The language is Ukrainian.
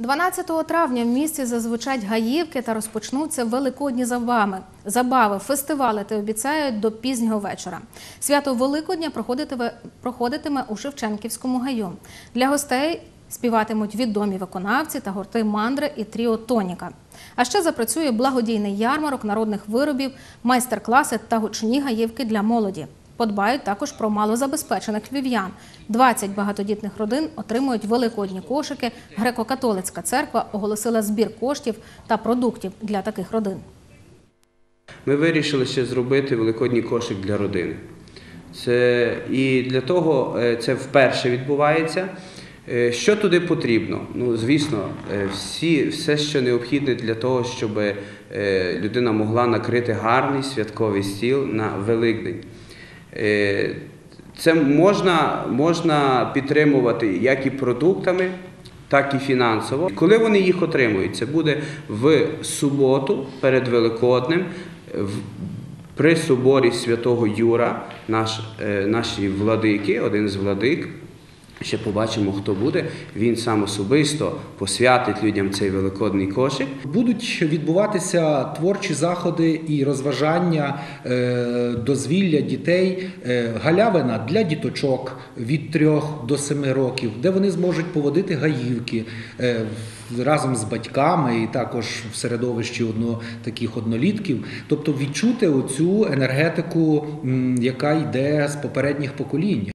12 травня в місті зазвучать гаївки та розпочнуться великодні забави. Забави, фестивали та обіцяють до пізнього вечора. Свято Великодня проходитиме, у Шевченківському гаю. Для гостей співатимуть відомі виконавці та гурти мандри і тріо Тоніка. А ще запрацює благодійний ярмарок народних виробів, майстер-класи та гучні гаївки для молоді. Подбають також про малозабезпечених львів'ян. 20 багатодітних родин отримують великодні кошики. Греко-католицька церква оголосила збір коштів та продуктів для таких родин. Ми вирішили ще зробити великодній кошик для родини. Це, і для того е, це вперше відбувається. Е, Що туди потрібно? Ну, звісно, е, всі, все, що необхідне для того, щоб людина могла накрити гарний святковий стіл на Великдень. Е, Це можна, можна підтримувати як і продуктами, так і фінансово. Коли вони їх отримують, це буде в суботу перед Великоднем. При соборі святого Юра, наш, е, наші владики, один з владик, ще побачимо, хто буде. Він сам особисто посвятить людям цей великодний кошик. Будуть відбуватися творчі заходи і розважання, е, дозвілля дітей, е, галявина для діточок від 3 до 7 років, де вони зможуть поводити гаївки е, разом з батьками і також в середовищі одно, таких однолітків. Тобто відчути оцю енергетику, яка йде з попередніх поколінь.